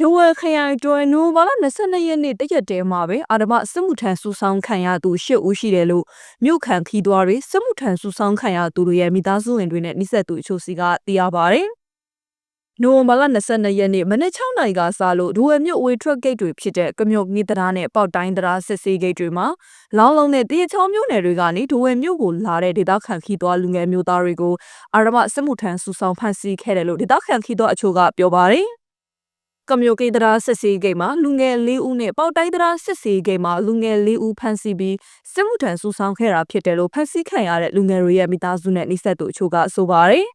ဒဝဲခရိုင်တွယ်နိုဘာလ22ရက်နေ့တရက်တည်းမှာပဲအာဓမစစ်မှုထမ်းဆူဆောင်းခံရသူ၈ဦးရှိတယ်လို့မြို့ခံခီးသွွားတွေစစ်မှုထမ်းဆူဆောင်းခံရသူတွေရဲ့မိသားစုဝင်တွေနဲ့နှိစက်သူအချို့စီကသိရပါတယ်။နိုဝင်ဘာလ22ရက်နေ့မနက်6နာရီကစလို့ဒဝဲမြို့အဝေးထွက်ဂိတ်တွေဖြစ်တဲ့ကမြုပ်ငီးတရားနဲ့ပေါက်တိုင်းတရားစစ်ဆေးဂိတ်တွေမှာလောင်းလုံးနဲ့တရချောင်းမြို့နယ်တွေကနေဒဝဲမြို့ကိုလာတဲ့ဒေသခံခီးသွွားလူငယ်မျိုးသားတွေကိုအာဓမစစ်မှုထမ်းဆူဆောင်းဖမ်းဆီးခဲ့တယ်လို့ဒေသခံခီးသွွားအချို့ကပြောပါတယ်။ ကမျိုးကိတ်တရာစစ်စီဂိတ်မှာလူငယ်၄ဦးနဲ့ပေါက်တိုင်းတရာစစ်စီဂိတ်မှာလူငယ်၄ဦးဖမ်းဆီးပြီးစစ်မှုထမ်းဆူဆောင်းခဲ့တာဖြစ်တယ်လို့ဖမ်းဆီးခံရတဲ့လူငယ်တွေရဲ့မိသားစုနဲ့နှိစက်သူအချို့ကဆိုပါတယ်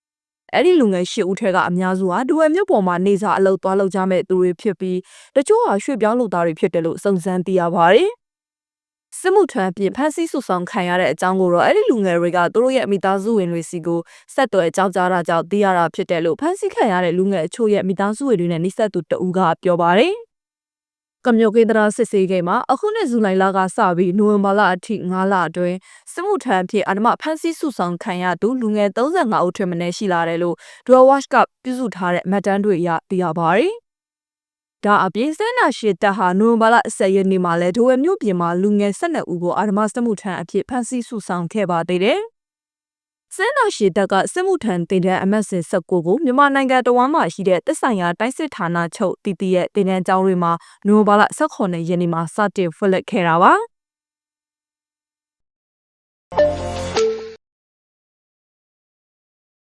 ။အဲ့ဒီလူငယ်၈ဦးထဲကအများစုဟာဒူဝဲမြို့ပေါ်မှာနေစာအလုပ်သွားလုပ်ကြမဲ့သူတွေဖြစ်ပြီးတချို့ဟာရွှေ့ပြောင်းလုပ်သားတွေဖြစ်တယ်လို့စုံစမ်းသိရပါတယ်။ စစ်မှုထမ်းပြင်ဖမ်းဆီးဆုဆောင်ခံရတဲ့အကြောင်းကိုတော့အဲ့ဒီလူငယ်တွေကသူတို့ရဲ့မိသားစုဝင်တွေစီကိုဆက်သွယ်ကြောင်းကြားတာကြောင့်သိရတာဖြစ်တယ်လို့ဖမ်းဆီးခံရတဲ့လူငယ်အချို့ရဲ့မိသားစုဝင်တွေနဲ့နှိစက်သူတဦးကပြောပါတယ်။ကမျိုးကေတရာစစ်စေးဂိမ်းမှာအခုနှစ်ဇူလိုင်လကစပြီးနိုဝင်ဘာလအထိ9လအတွင်းစစ်မှုထမ်းဖြစ်အာဓမဖမ်းဆီးစုဆောင်ခံရသူလူငယ်35ဦးထက်မနည်းရှိလာတယ်လို့ Draw Watch ကပြုစုထားတဲ့မှတ်တမ်းတွေအရသိရပါတယ်။ ဒါအပြင်စဲနာရှစ်တပ်ဟာနိုဝင်ဘာလ10ရက်နေ့မှာလဲဒိုဝဲမြို့ပြင်မှာလူငယ်12ဦးကိုအာဓမစမှုထမ်းအဖြစ်ဖမ်းဆီးစုဆောင်ခဲ့ပါသေးတယ်။စဲနာရှစ်တပ်ကစစ်မှုထမ်းတင်တဲ့အမတ်စဉ်19ကိုမြန်မာနိုင်ငံတဝမ်းမှာရှိတဲ့တပ်ဆိုင်ရာတိုင်းစစ်ဌာနချုပ်တည်တည်ရဲ့တင်တန်းကျောင်းတွေမှာနိုဝင်ဘာလ18ရက်နေ့မှာစတင်ဖွင့်လှစ်ခဲ့တာပါ။